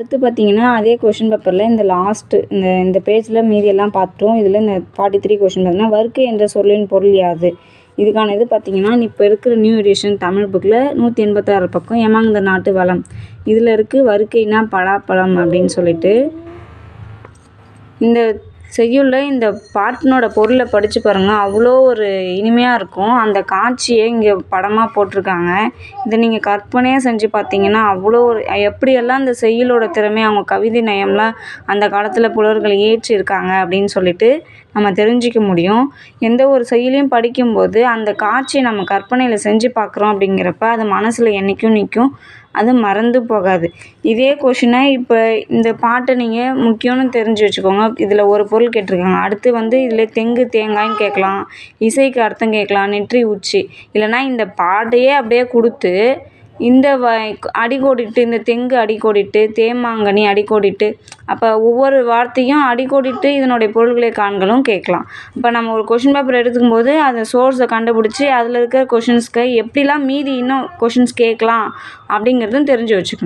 அடுத்து பார்த்தீங்கன்னா அதே கொஷின் பேப்பரில் இந்த லாஸ்ட்டு இந்த இந்த பேஜில் மீதியெல்லாம் பார்த்துட்டோம் இதில் இந்த ஃபார்ட்டி த்ரீ கொஷின் பார்த்தீங்கன்னா வர்க்கை என்ற சொல்லின் பொருள் யாது? இதுக்கான இது பார்த்திங்கன்னா இப்போ இருக்கிற நியூ எடிஷன் தமிழ் புக்கில் நூற்றி எண்பத்தாறு பக்கம் ஏமாந்த நாட்டு வளம். இதில் இருக்குது வர்க்கைனா பலாப்பழம் அப்படின்னு சொல்லிட்டு. இந்த செய்யுளில் இந்த பாட்டினோட பொருளை படித்து பாருங்கள் அவ்வளோ ஒரு இனிமையாக இருக்கும். அந்த காட்சியை இங்கே படமாக போட்டிருக்காங்க. இதை நீங்கள் கற்பனையாக செஞ்சு பார்த்தீங்கன்னா அவ்வளோ ஒரு எப்படியெல்லாம் இந்த செய்யுளோட திறமை அவங்க கவிதை நயம்லாம் அந்த காலத்தில் புலவர்கள் இயற்றியிருக்காங்க அப்படின்னு சொல்லிட்டு நம்ம தெரிஞ்சிக்க முடியும். எந்த ஒரு செயலையும் படிக்கும்போது அந்த காட்சியை நம்ம கற்பனையில் செஞ்சு பார்க்குறோம் அப்படிங்கிறப்ப அது மனசில் என்றைக்கும் நிற்கும். அது மறந்து போகாது. இதே கொஷினை இப்போ இந்த பாட்டை நீங்கள் முக்கியம்னு தெரிஞ்சு வச்சுக்கோங்க. இதில் ஒரு பொருள் கேட்டிருக்காங்க. அடுத்து வந்து இதில் தெங்கு தேங்காய்ன்னு கேட்கலாம். இசைக்கு அர்த்தம் கேட்கலாம். நெற்றி உச்சி. இல்லைன்னா இந்த பாட்டையே அப்படியே கொடுத்து இந்த வ அடிக்கோடிட்டு இந்த தெங்கு அடிக்கோடிட்டு தேமாங்கனி அடிக்கோடிட்டு அப்போ ஒவ்வொரு வார்த்தையும் அடிக்கோடிட்டு இதனுடைய பொருள்களை காண்களும் கேட்கலாம். இப்போ நம்ம ஒரு கொஷின் பேப்பர் எடுத்துக்கும் போது அந்த சோர்ஸை கண்டுபிடிச்சி அதில் இருக்கிற கொஷின்ஸ்க்கு எப்படிலாம் மீதி இன்னும் கொஷின்ஸ் கேட்கலாம் அப்படிங்கிறதும் தெரிஞ்சு வச்சுக்கணும்.